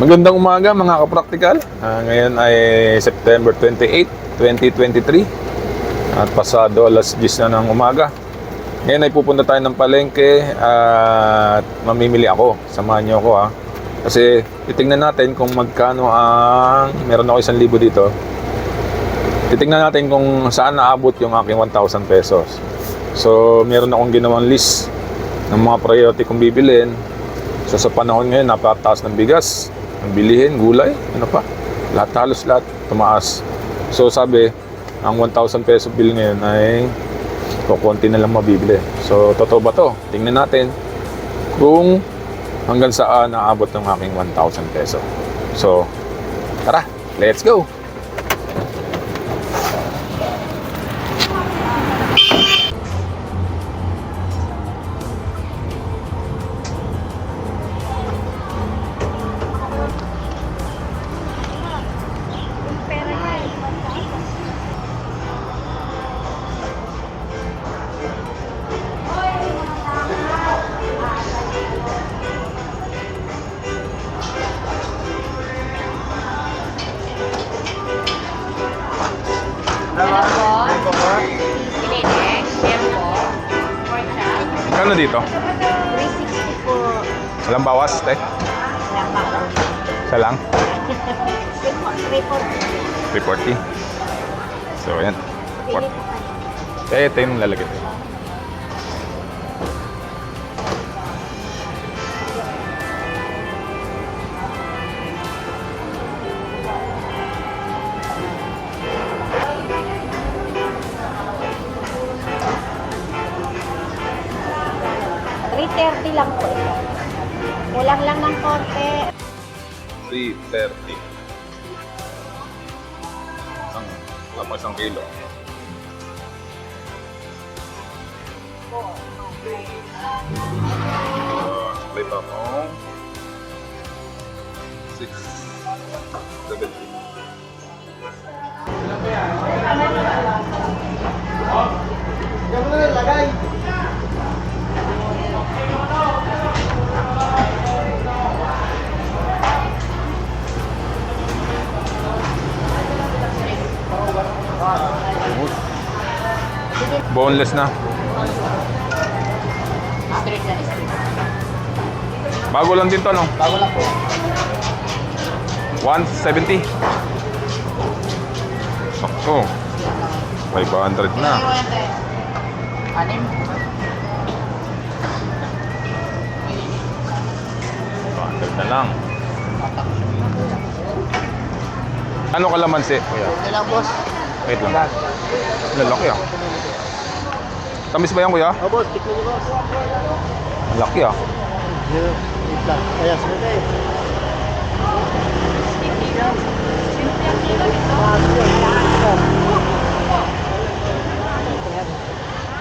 Magandang umaga mga kapraktikal. Ah, ngayon ay September 28, 2023. At pasado alas 10 na ng umaga. Ngayon ay pupunta tayo ng palengke at mamimili ako. Samahan niyo ako ha. Kasi titingnan natin kung magkano ang... Meron ako isang libo dito. Titingnan natin kung saan naabot yung aking 1,000 pesos. So, meron akong ginawang list ng mga priority kong bibilin. So, sa panahon ngayon, napakataas ng bigas, ng bilihin, gulay, ano pa. Lahat halos lahat tumaas. So, sabi, ang 1,000 peso bill ngayon ay kukunti na lang mabibili. So, totoo ba to? Tingnan natin kung hanggang saan naabot ng aking 1,000 peso. So, tara, let's go! Pininex, yan po. Pork. Kano dito? 360 po. Walang bawas, te? Wala pa. Isa lang? 340. 340. So, ayan. Pili po kayo. Eh, ito yung lalagyan. $330 lang po ito. Kulang lang ng konti. 330. Isang, wala pa isang kilo. Uh, supply pa ako. 670. Boneless na. Bago lang din to, no? Bago lang po. 170. Sakto. 500 na. Anim? 500 na lang. Ano kalamansi, kuya? Lang, boss. Wait lang. Lalaki ah. Tamis ba yan, kuya? Oh, boss, tikman niyo, boss. Laki ah. Wait lang. Kaya, sunod eh.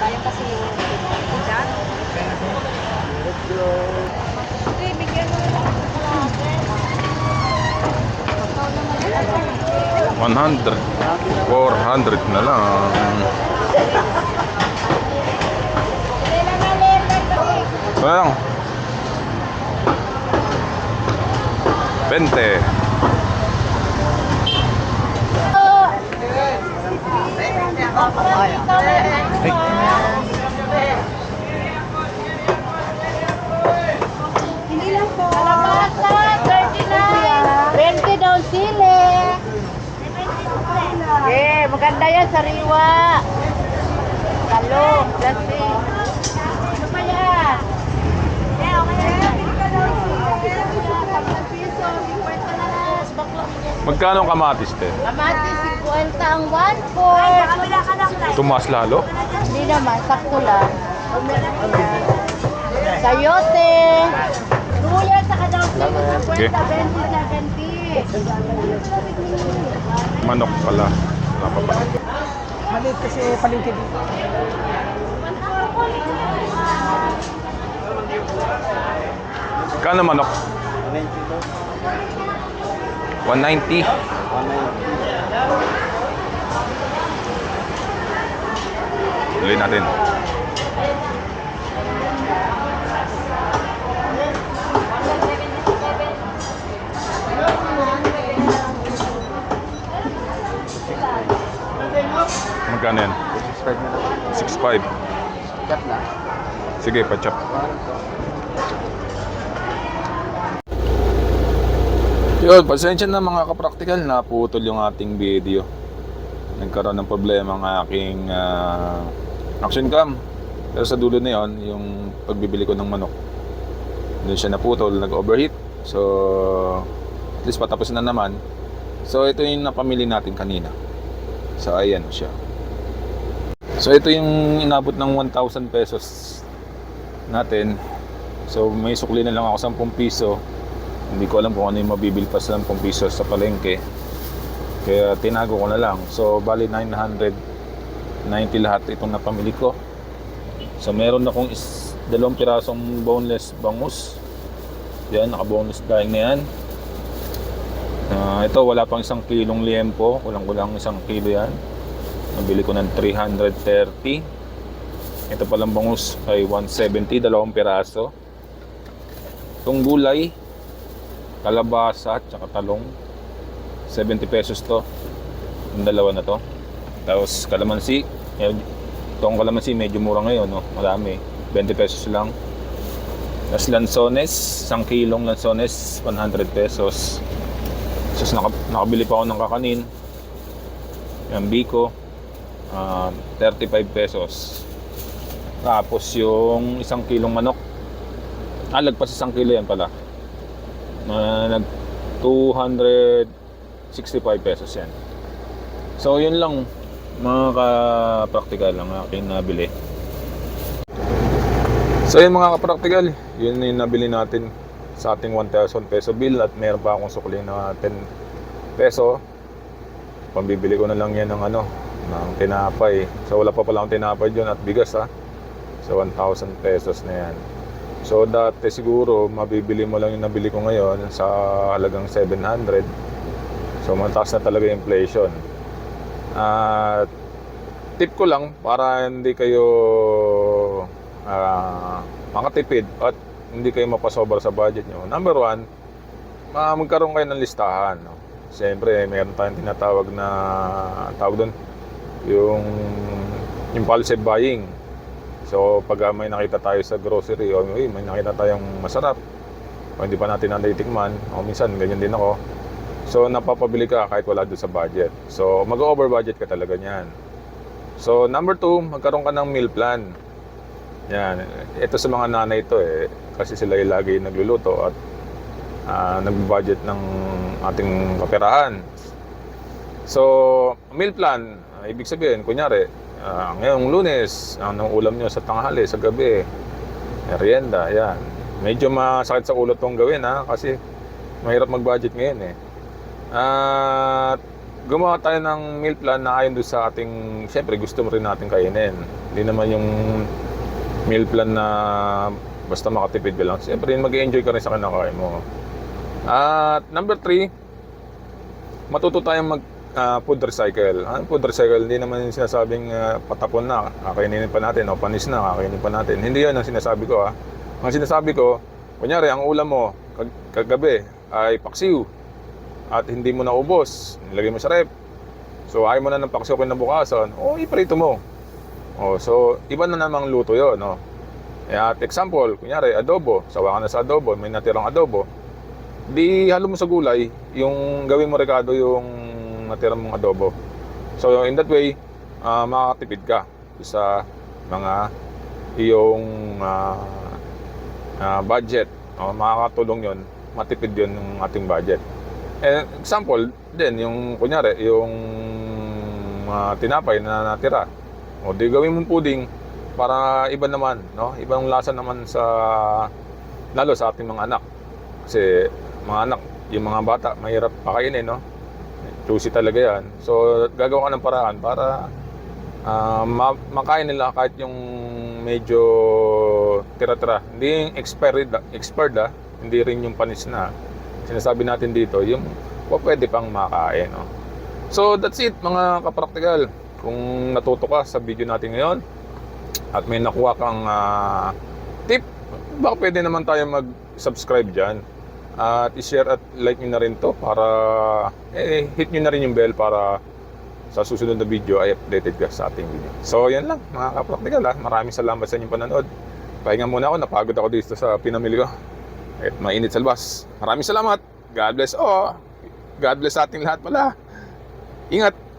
Sayang kasi yung bigat. Let's go. Hindi, bigyan mo na lang ng naman. 100. 400 na lang. Ito na lang. 20. Hindi lang po. Kalabasa, 39. 20 daw sili. Eh, maganda yan, sariwa. Talo, lasing. Ano pa yan? Eh, okay na. Magkano ang kamatis, te? Kamatis, 50 ang 1 Tumas lalo? Hindi naman, sakto lang. Sayote. Luya sa kadaw Okay. 50, 20, 70. Manok pala. Wala pa. Maliit kasi palengke dito. Kano manok? 90 boss. 190. 190. Tuloy natin. Magkano yan? 6.5 na 6.5. Sige, pa-chop. Yun, pasensya na mga kapraktikal, naputol yung ating video. Nagkaroon ng problema ang aking ah, action cam. Pero sa dulo na yun, yung pagbibili ko ng manok. Doon siya naputol, nag-overheat. So, at least patapos na naman. So, ito yung napamili natin kanina. So, ayan siya. So, ito yung inabot ng 1,000 pesos natin. So, may sukli na lang ako 10 piso. Hindi ko alam kung ano yung mabibili pa sa 10 piso sa palengke. Kaya tinago ko na lang. So, bali 990 lahat itong napamili ko. So, meron akong is, dalawang pirasong boneless bangus. Yan, naka-bonus dahil na yan. Ah, ito, wala pang isang kilong liempo. Kulang-kulang isang kilo yan. Nabili ko ng 330. Ito palang bangus ay 170, dalawang piraso. Itong gulay, kalabasa at saka talong. 70 pesos to. Yung dalawa na to. Tapos kalamansi. Itong kalamansi medyo mura ngayon no? marami. 20 pesos lang. Tapos lansones. Isang kilong lansones 100 pesos. Tapos naka, nakabili pa ako ng kakanin. Yung biko ah, 35 pesos. Tapos yung isang kilong manok. Ah lagpas isang kilo yan pala na nag 265 pesos yan. So yun lang mga ka-practical lang aking nabili. So yun mga ka-practical, yun yung nabili natin sa ating 1,000 peso bill at meron pa akong sukli na 10 peso. Pambibili ko na lang yan ng ano, ng tinapay. So wala pa pala akong tinapay dyan at bigas ha. So 1,000 pesos na yan. So dati siguro mabibili mo lang yung nabili ko ngayon sa halagang 700. So mataas na talaga yung inflation. At tip ko lang para hindi kayo ah, makatipid at hindi kayo mapasobra sa budget nyo. Number one, ma- magkaroon kayo ng listahan. No? Siyempre, meron tayong tinatawag na tawag doon yung impulsive buying. So, pag ah, may nakita tayo sa grocery o uy, may nakita tayong masarap o hindi pa natin natitikman o minsan ganyan din ako. So, napapabili ka kahit wala doon sa budget. So, mag-over budget ka talaga niyan. So, number two, magkaroon ka ng meal plan. Yan. Ito sa mga nanay ito eh. Kasi sila yung lagi nagluluto at ah, nag-budget ng ating kaperahan. So, meal plan, ah, ibig sabihin, kunyari, ah, ngayong lunes, anong ulam nyo sa tanghali, sa gabi, merienda, yan. Medyo masakit sa ulo tong gawin ha, kasi mahirap mag-budget ngayon eh. At gumawa tayo ng meal plan na ayon doon sa ating, siyempre gusto mo rin natin kainin. Hindi naman yung meal plan na basta makatipid ka lang. Siyempre mag-enjoy ka rin sa kinakain mo. At number three, matuto tayong mag ah, food recycle. Ang food recycle, hindi naman yung sinasabing ah, patapon na, kakainin pa natin, o panis na, kakainin pa natin. Hindi yun ang sinasabi ko ha. Ang sinasabi ko, kunyari, ang ulam mo kag- kagabi ay paksiw at hindi mo naubos, nilagay mo sa rep. So, ayaw mo na ng paksiw kinabukasan, o iprito mo. O, so, iba na namang luto yun, no? Eh, At example, kunyari, adobo. Sawa ka na sa adobo, may natirang adobo. Di halo mo sa gulay, yung gawin mo rekado yung natirang mong adobo. So, in that way, ah, makakatipid ka sa mga iyong ah, ah, budget. O, makakatulong yon matipid yon yung ating budget. Eh, example, din, yung kunyari, yung ah, tinapay na natira. O, di gawin mong puding para iba naman, no? Ibang lasa naman sa lalo sa ating mga anak. Kasi mga anak, yung mga bata, mahirap pakainin, no? Choosy talaga yan. So, gagawa ka ng paraan para ah, ma- makain nila kahit yung medyo tira-tira. Hindi yung expired, expired ah, hindi rin yung panis na. Sinasabi natin dito, yung pwede pang makain. No? So, that's it mga kapraktikal. Kung natuto ka sa video natin ngayon at may nakuha kang ah, tip, baka pwede naman tayo mag-subscribe dyan. At i-share at like nyo na rin to para eh, hit nyo na rin yung bell para sa susunod na video ay updated ka sa ating video. So, yan lang mga kapraktikal ha. Maraming salamat sa inyong panonood. Pahinga muna ako, napagod ako dito sa pinamili ko. At mainit sa labas. Maraming salamat. God bless. Oh, God bless sa ating lahat pala. Ingat.